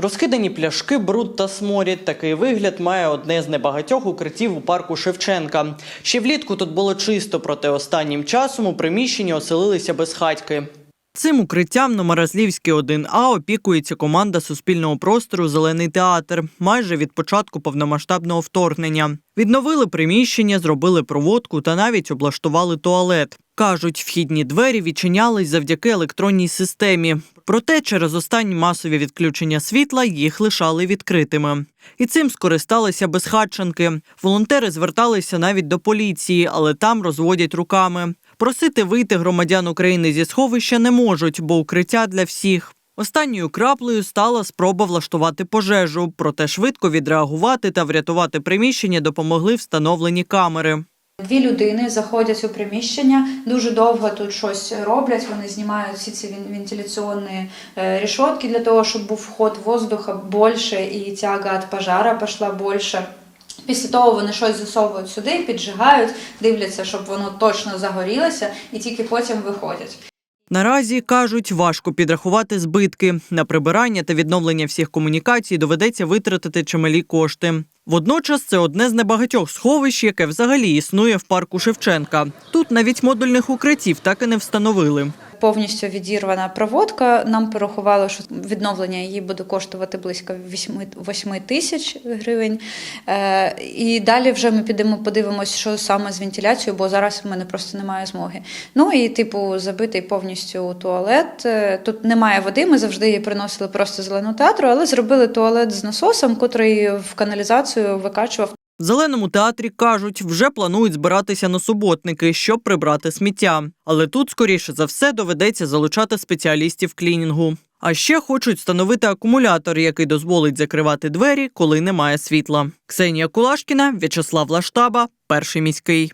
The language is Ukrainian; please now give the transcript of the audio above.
Розкидані пляшки, бруд та сморід. Такий вигляд має одне з небагатьох укриттів у парку Шевченка. Ще влітку тут було чисто, проте останнім часом у приміщенні оселилися безхатьки. Цим укриттям на Маразлівській 1А опікується команда суспільного простору Зелений театр майже від початку повномасштабного вторгнення. Відновили приміщення, зробили проводку та навіть облаштували туалет. Кажуть, вхідні двері відчинялись завдяки електронній системі. Проте через останні масові відключення світла їх лишали відкритими. І цим скористалися безхатченки. Волонтери зверталися навіть до поліції, але там розводять руками. Просити вийти громадян України зі сховища не можуть, бо укриття для всіх. Останньою краплею стала спроба влаштувати пожежу, проте швидко відреагувати та врятувати приміщення допомогли встановлені камери. Дві людини заходять у приміщення, дуже довго тут щось роблять. Вони знімають всі ці вентиляційні е, решетки для того, щоб був вход воздуха більше і тяга від пожара пішла більше. Після того вони щось засовують сюди, піджигають, дивляться, щоб воно точно загорілося, і тільки потім виходять. Наразі кажуть, важко підрахувати збитки. На прибирання та відновлення всіх комунікацій доведеться витратити чималі кошти. Водночас це одне з небагатьох сховищ, яке взагалі існує в парку Шевченка. Тут навіть модульних укриттів так і не встановили. Повністю відірвана проводка. Нам порахували, що відновлення її буде коштувати близько 8 8 тисяч гривень. Е, і далі вже ми підемо подивимося, що саме з вентиляцією, бо зараз в мене просто немає змоги. Ну і типу забитий повністю туалет. Е, Тут немає води. Ми завжди її приносили просто з зеленого театру, але зробили туалет з насосом, котрий в каналізацію викачував. В зеленому театрі кажуть, вже планують збиратися на суботники, щоб прибрати сміття. Але тут, скоріше за все, доведеться залучати спеціалістів клінінгу. А ще хочуть встановити акумулятор, який дозволить закривати двері, коли немає світла. Ксенія Кулашкіна, В'ячеслав Лаштаба, перший міський.